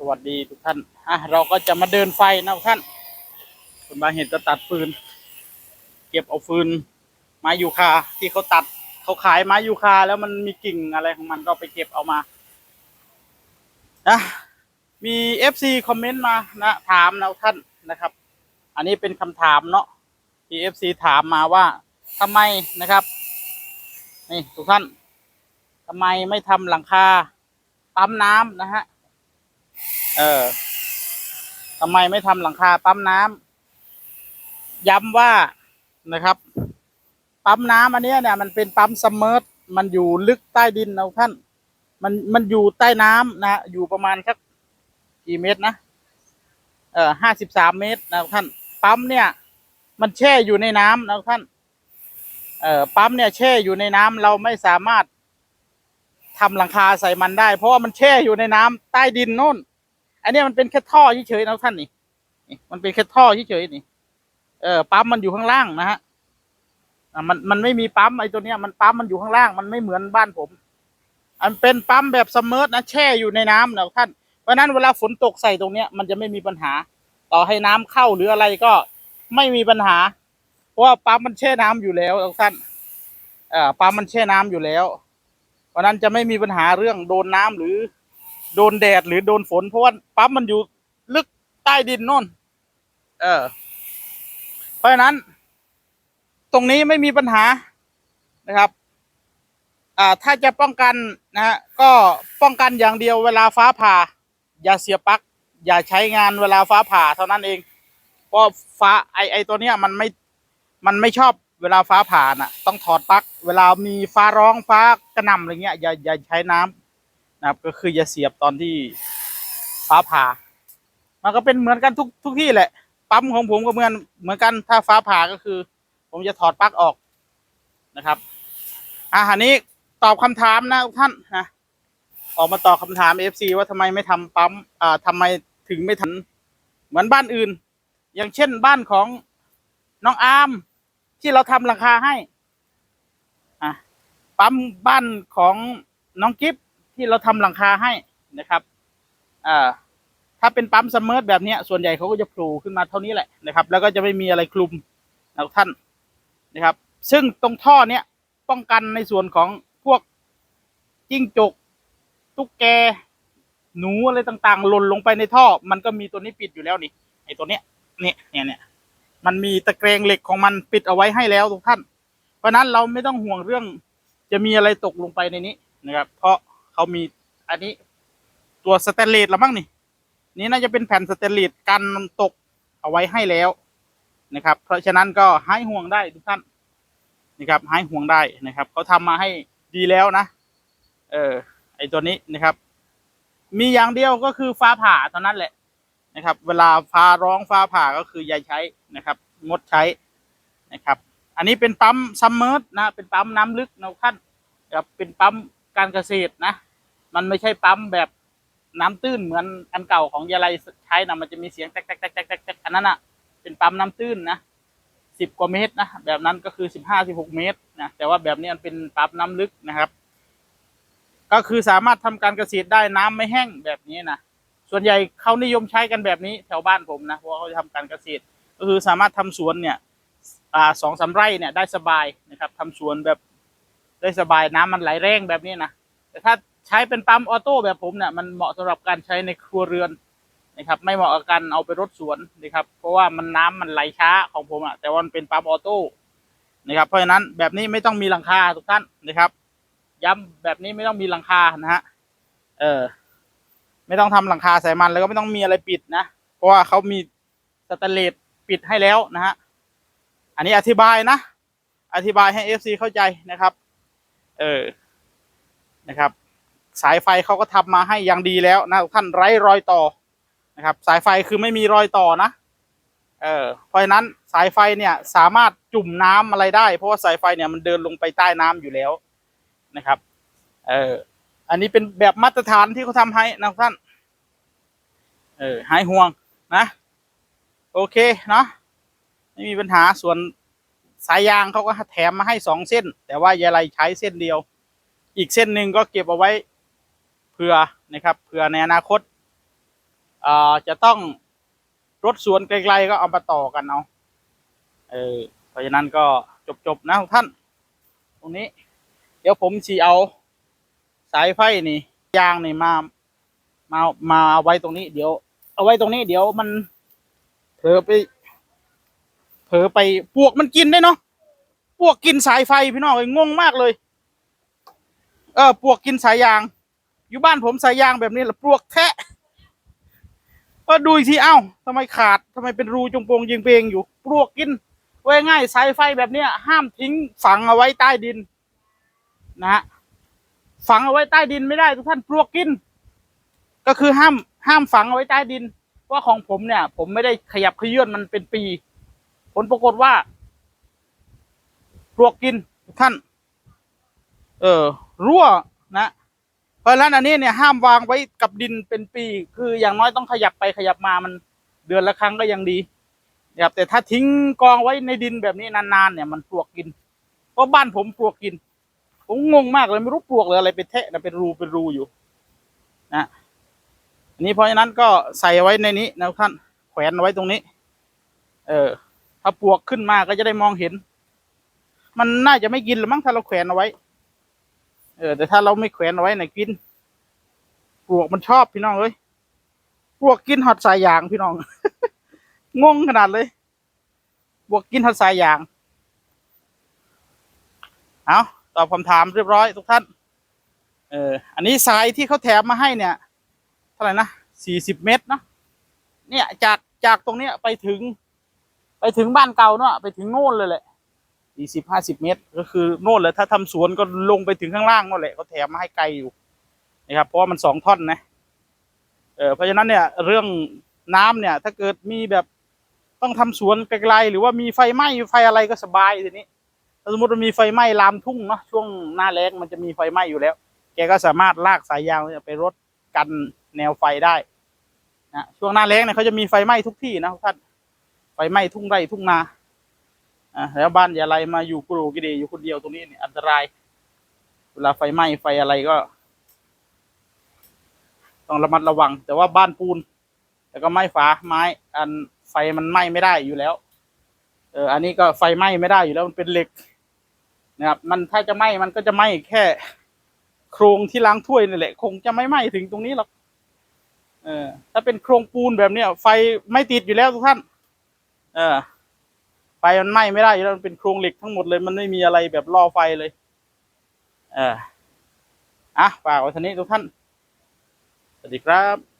สวัสดีทุกท่านอะเราก็จะมาเดินไฟนะทุกท่านคุณบาเห็นจะตัดฟืน เก็บเอาฟืนไม้ยูคาที่เขาตัดเขาขายไม้ยูคาแล้วมันมีกิ่งอะไรของมันก็ไปเก็บเอามานะมีเอซคอมเมนต์มานะถามนะท่านนะครับ อันนี้เป็นคำถามเนาะที่เอถามมาว่าทำไมนะครับนี่ทุกท่านทำไมไม่ทำหลังคาปั๊มน้ำนะฮะ เออทำไมไม่ทำหลังคาปั๊มน้ำย้ำว่านะครับ ปั๊มน้ำอันนี้เนี่ย มันเป็นปั๊มซัมเมอร์มันอยู่ลึกใต้ดินนะท่าน มันมันอยู่ใต้น้ำนะอยู่ประมาณสักกี่เมตรนะเออห้าสิบสามเมตรนะท่าน ปั๊มเนี่ย มันแช่อยู่ในน้ำนะท่าน เออปั๊มเนี่ยแช่อยู่ในน้ำเราไม่สามารถทำหลังคาใส่มันได้ เพราะว่ามันแช่อยู่ในน้ำใต้ดินโน่น อันนี้มันเป็นแค่ท่อเฉยๆนะท่านนี่มันเป็นแค่ท่อเฉยๆนี่ เออปั๊มมันอยู่ข้างล่างนะฮะมันมันไม่มีปั๊มไอ้ตัวเนี้ยมันปั๊มมันอยู่ข้างล่างมันไม่เหมือนบ้านผม อันเป็นปั๊มแบบซัมเมอร์นะแช่อยู่ในน้ำนะท่าน เพราะนั้นเวลาฝนตกใส่ตรงเนี้ยมันจะไม่มีปัญหา ต่อให้น้ำเข้าหรืออะไรก็ไม่มีปัญหา เพราะว่าปั๊มมันแช่น้ำอยู่แล้วท่านเอ่อปั๊มมันแช่น้ำอยู่แล้ว เพราะนั้นจะไม่มีปัญหาเรื่องโดนน้ำหรือ โดนแดดหรือโดนฝน เพราะว่าปั๊มมันอยู่ลึกใต้ดินโน่น เออ เพราะฉะนั้น ตรงนี้ไม่มีปัญหานะครับ อ่า ถ้าจะป้องกันนะฮะก็ป้องกันอย่างเดียวเวลาฟ้าผ่า อย่าเสียปลั๊กอย่าใช้งานเวลาฟ้าผ่าเท่านั้นเองเพราะฟ้าไอไอตัวเนี้ยมันไม่มันไม่ชอบเวลาฟ้าผ่าน่ะ ต้องถอดปลั๊กเวลามีฟ้าร้องฟ้ากระหน่ำอะไรเงี้ยอย่าอย่าใช้น้ำ นะครับก็คืออย่าเสียบตอนที่ฟ้าผ่า มันก็เป็นเหมือนกันทุกทุกที่แหละ ปั๊มของผมก็เหมือนเหมือนกันถ้าฟ้าผ่าก็คือ ผมจะถอดปลั๊กออกนะครับอะอันนี้ตอบคำถามนะทุกท่านนะออกมาตอบคำถามเอฟซีว่าทำไมไม่ทำปั๊มอ่าทำไมถึงไม่ทำเหมือนบ้านอื่น อย่างเช่นบ้านของน้องอาร์มที่เราทำราคาให้อะปั๊มบ้านของน้องกิฟ ที่เราทำหลังคาให้นะครับอ่าถ้าเป็นปั๊มซัมเมอร์แบบนี้ส่วนใหญ่เขาก็จะโผล่ขึ้นมาเท่านี้แหละนะครับ แล้วก็จะไม่มีอะไรคลุมนะท่านนะครับ ซึ่งตรงท่อเนี้ยป้องกันในส่วนของพวกจิ้งจก ตุ๊กแก หนูอะไรต่างๆหล่นลงไปในท่อ มันก็มีตัวนี้ปิดอยู่แล้วนี่ไอ้ตัวเนี้ยเนี่ยเนี่ยเนี่ยมันมีตะเกรงเหล็กของมันปิดเอาไว้ให้แล้วทุกท่าน เพราะนั้นเราไม่ต้องห่วงเรื่อง จะมีอะไรตกลงไปในนี้นะครับ เพราะ เขามีอันนี้ตัวสแตนเลสละมั้งนี่ นี่น่าจะเป็นแผ่นสแตนเลสกันตกเอาไว้ให้แล้วนะครับ เพราะฉะนั้นก็หายห่วงได้ทุกท่านนะครับหายห่วงได้นะครับเขาทำมาให้ดีแล้วนะ เออไอตัวนี้นะครับ มีอย่างเดียวก็คือฟ้าผ่าเท่านั้นแหละนะครับ เวลาฟ้าร้องฟ้าผ่าก็คืออย่าใช้นะครับ งดใช้นะครับ อันนี้เป็นปั๊มซัมเมอร์นะเป็นปั๊มน้ำลึกนะท่านครับเป็นปั๊มการเกษตรนะ มันไม่ใช่ปั๊มแบบน้ำตื้นเหมือนอันเก่าของยาไลใช้นะมันจะมีเสียงแตกแตกแตกแตกแตกอันนั้นอะ เป็นปั๊มน้ำตื้นนะสิบกว่าเมตรนะแบบนั้นก็คือสิบห้าสิบหกเมตรนะแต่ว่าแบบนี้มันเป็นปั๊มน้ำลึกนะครับ ก็คือสามารถทำการเกษตรได้น้ำไม่แห้งแบบนี้นะส่วนใหญ่เขานิยมใช้กันแบบนี้แถวบ้านผมนะเพราะเขาจะทำการเกษตร ก็คือสามารถทำสวนเนี่ยสองสามไร่เนี่ยได้สบายนะครับทำสวนแบบได้สบายน้ำมันไหลแรงแบบนี้นะแต่ถ้า ใช้เป็นปั๊มออโต้แบบผมเนี่ยมันเหมาะสำหรับการใช้ในครัวเรือนนะครับไม่เหมาะกับการเอาไปรดสวนนะครับเพราะว่ามันน้ำมันไหลช้าของผมอะแต่ว่ามันเป็นปั๊มออโต้นะครับเพราะฉะนั้นแบบนี้ไม่ต้องมีหลังคาทุกท่านนะครับ ย้ำแบบนี้ไม่ต้องมีหลังคานะฮะเออไม่ต้องทำหลังคาใส่มันแล้วก็ไม่ต้องมีอะไรปิดนะ เพราะว่าเขามีสแตนเลสปิดให้แล้วนะฮะอันนี้อธิบายนะ อธิบายให้เอฟซีเข้าใจนะครับ เออนะครับ สายไฟเขาก็ทำมาให้อย่างดีแล้วนะท่านไร้รอยต่อนะครับ สายไฟคือไม่มีรอยต่อนะเออเพราะฉะนั้นสายไฟเนี่ยสามารถจุ่มน้ำอะไรได้ เพราะว่าสายไฟเนี่ยมันเดินลงไปใต้น้ำอยู่แล้วนะครับเอออันนี้เป็นแบบมาตรฐานที่เขาทำให้นะท่านเออหายห่วงนะ โอเคเนาะไม่มีปัญหาส่วนสายยางเขาก็แถมมาให้สองเส้น แต่ว่ายายไรใช้เส้นเดียว อีกเส้นหนึ่งก็เก็บเอาไว้ เผื่อนะครับเผื่อในอนาคตาจะต้องรถสวนไกลๆก็เอามาต่อกันเอาเออเพราะฉะนั้นก็จบๆนะทุกท่าน ตรงนี้ เดี๋ยวผมสีเอา สายไฟนี่ยางนี่มามามาเอาไว้ตรงนี้ เดี๋ยว เอาไว้ตรงนี้ เดี๋ยวมันเผลอไปเผลอไปปวกมันกินได้เนาะปวกกินสายไฟพี่น้องเลยงงมากเลย เออปวกกินสายยาง อยู่บ้านผมใสายยางแบบนี้แหละปลวกแทะก็ดูอีกทีเอ้าทำไมขาดทำไมเป็นรูจงโปงยิงเพลงอยู่ปลวกกินไว้ง่ายสายไฟแบบเนี้ยห้ามทิ้งฝังเอาไว้ใต้ดิน นะฝังเอาไว้ใต้ดินไม่ได้ทุกท่านปลวกกิน ก็คือห้ามห้ามฝังเอาไว้ใต้ดินเพราะของผมเนี่ย ผมไม่ได้ขยับขยื่นมันเป็นปี ผลปรากฏว่าปลวกกินทุกท่าน เออรั่วนะ ราะฉะนั้นอันนี้เนี่ยห้ามวางไว้กับดินเป็นปี คืออย่างน้อยต้องขยับไปขยับมามันเดือนละครั้งก็ยังดีนะครับแต่ถ้าทิ้งกองไว้ในดินแบบนี้นานๆเนี่ยมันปลวกกินเพราะบ้านผมปลวกกิน ผมงงมากเลยไม่รู้ปลวกหรืออะไรไปแทะนะเป็นรูเป็นรูอยู่นะอันนี้เพราะฉะนั้นก็ใส่ไว้ในนี้นะท่านแขวนไว้ตรงนี้ เออ ถ้าปลวกขึ้นมาก็จะได้มองเห็น มันน่าจะไม่กินหรือมั้งถ้าเราแขวนเอาไว้ เออแต่ถ้าเราไม่แขวนเอาไว้ไหนกินปลวกมันชอบพี่น้องเอ้ยปลวกกินหอดสายยางพี่น้อง งงขนาดเลยปลวกกินหอดสายยาง เอาตอบคำถามเรียบร้อยทุกท่าน เออ อันนี้สายที่เขาแถมมาให้เนี่ย เท่าไหร่นะสี่สิบเมตรเนาะ เนี่ยจากจากตรงเนี้ยไปถึง ไปถึงบ้านเก่าเนาะไปถึงโน่นเลยแหละ สี่สิบห้าสิบเมตร ก็คือโน่นเลยถ้าทำสวนก็ลงไปถึงข้างล่างนั่นแหละเขาแถมมาให้ไกลอยู่นะครับเพราะว่ามันสองท่อนนะเออเพราะฉะนั้นเนี่ยเรื่องน้ำเนี่ย ถ้าเกิดมีแบบต้องทำสวนไกลๆหรือว่ามีไฟไหม้ไฟอะไรก็สบายทีนี้ถ้าสมมติมันมีไฟไหม้ลามทุ่งเนาะช่วงหน้าแล้งมันจะมีไฟไหม้อยู่แล้ว แกก็สามารถลากสายยางไปรดกันแนวไฟได้นะช่วงหน้าแล้งเนี่ยเขาจะมีไฟไหม้ทุกที่นะท่านไฟไหม้ทุ่งไร่ทุ่งนา อ่าแล้วบ้านอย่าอะไรมาอยู่กรูกิเดอยู่คนเดียวตรงนี้เนี่ยอันตราย เวลาไฟไหม้ไฟอะไรก็ ต้องระมัดระวัง แต่ว่าบ้านปูนแต่ก็ไม้ฝาไม้ อันไฟมันไหม้ไม่ได้อยู่แล้ว เออ อันนี้ก็ไฟไหม้ไม่ได้อยู่แล้วมันเป็นเหล็กนะครับ มันถ้าจะไหม้มันก็จะไหม้แค่ โครงที่ล้างถ้วยนี่แหละ คงจะไม่ไหม้ถึงตรงนี้หรอกเออ ถ้าเป็นโครงปูนแบบเนี้ยไฟไม่ติดอยู่แล้วทุกท่าน เออ มันไหม้ไม่ได้อยู่แล้วมันเป็นโครงเหล็กทั้งหมดเลยมันไม่มีอะไรแบบล่อไฟเลย เอออะฝากไว้ท่านี้ทุกท่าน สวัสดีครับ